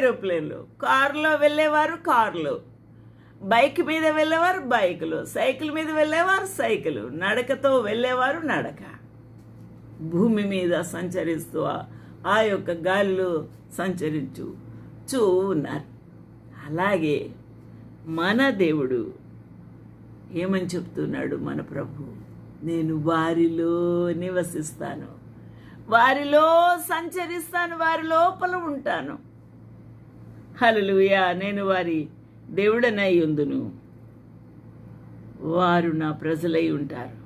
ఏరోప్లేన్లు. కారులో వెళ్ళేవారు కార్లు. బైక్ మీద వెళ్ళేవారు బైకులు. సైకిల్ మీద వెళ్ళేవారు సైకిలు. నడకతో వెళ్ళేవారు నడక. భూమి మీద సంచరిస్తూ ఆ- ఆ యొక్క గాలిలో సంచరించు చూ ఉన్నారు అలాగే మన దేవుడు ఏమని చెప్తున్నాడు మన ప్రభు? నేను వారిలో నివసిస్తాను. వారిలో సంచరిస్తాను వారి లోపల ఉంటాను. హలలుయా నేను వారి దేవుడనై ఉందును. వారు నా ప్రజలై ఉంటారు.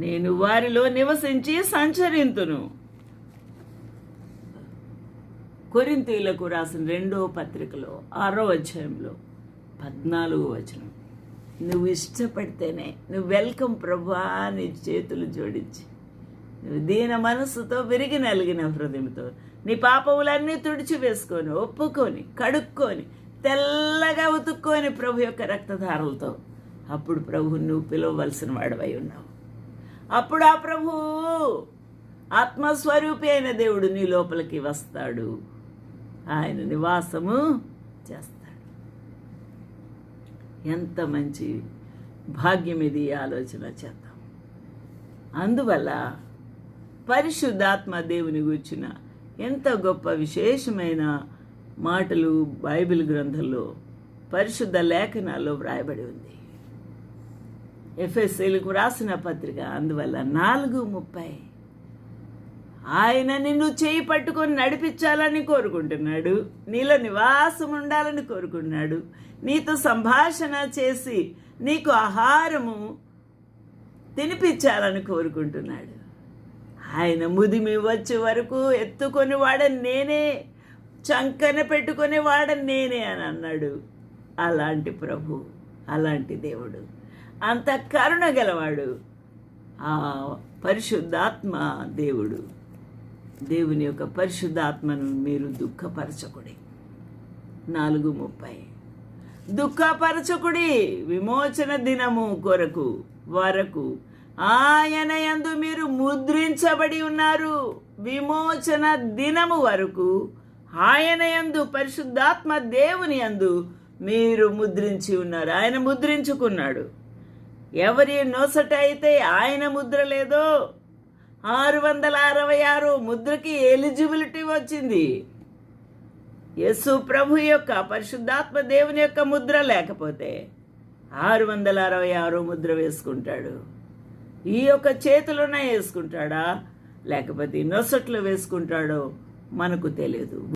నేను వారిలో నివసించి సంచరింతును. కొరింతీలకు రాసిన రెండో పత్రికలో ఆరో అధ్యాయంలో పద్నాలుగో వచనం. నువ్వు ఇష్టపడితేనే నువ్వు వెల్కమ్ ప్రభా నీ చేతులు జోడించి దీన మనస్సుతో విరిగి నలిగిన హృదయంతో. నీ పాపములన్నీ తుడిచి వేసుకొని ఒప్పుకొని కడుక్కొని తెల్లగా ఉతుక్కొని ప్రభు యొక్క రక్తధారలతో. అప్పుడు ప్రభు నువ్వు పిలవవలసిన వాడవై ఉన్నావు. అప్పుడు ఆ ప్రభు ఆత్మస్వరూపి అయిన దేవుడు నీ లోపలికి వస్తాడు. ఆయన నివాసము చేస్తాడు. ఎంత మంచి భాగ్యం ఇది ఆలోచన చేద్దాం. అందువల్ల పరిశుద్ధాత్మ దేవుని గుర్చిన ఎంత గొప్ప విశేషమైన మాటలు బైబిల్ గ్రంథంలో పరిశుద్ధ లేఖనాల్లో వ్రాయబడి ఉంది. ఎఫ్ఎస్సీలకు రాసిన పత్రిక అందువల్ల నాలుగు ముప్పై. ఆయన నిన్ను చేయి పట్టుకొని నడిపించాలని కోరుకుంటున్నాడు నీలో నివాసం ఉండాలని కోరుకుంటున్నాడు నీతో సంభాషణ చేసి నీకు ఆహారము తినిపించాలని కోరుకుంటున్నాడు. ఆయన ముదిమి వచ్చే వరకు ఎత్తుకొని వాడని నేనే చంకన పెట్టుకునే వాడని నేనే అని అన్నాడు. అలాంటి ప్రభు అలాంటి దేవుడు. అంత కరుణ గలవాడు. ఆ పరిశుద్ధాత్మ దేవుడు. దేవుని యొక్క పరిశుద్ధాత్మను మీరు దుఃఖపరచకుడి. నాలుగు ముప్పై. దుఃఖపరచకుడి విమోచన దినము కొరకు వరకు ఆయన యందు మీరు ముద్రించబడి ఉన్నారు. విమోచన దినము వరకు ఆయన యందు పరిశుద్ధాత్మ దేవుని యందు మీరు ముద్రించి ఉన్నారు. ఆయన ముద్రించుకున్నాడు. ఎవరి నొసట అయితే ఆయన ముద్ర లేదో ఆరు వందల అరవై ఆరు ముద్రకి ఎలిజిబిలిటీ వచ్చింది. యేసు ప్రభు యొక్క పరిశుద్ధాత్మ దేవుని యొక్క ముద్ర లేకపోతే ఆరు వందల అరవై ఆరు ముద్ర వేసుకుంటాడు. ఈ యొక్క చేతిలోనే వేసుకుంటాడా? లేకపోతే నొసట్లు వేసుకుంటాడో మనకు తెలియదు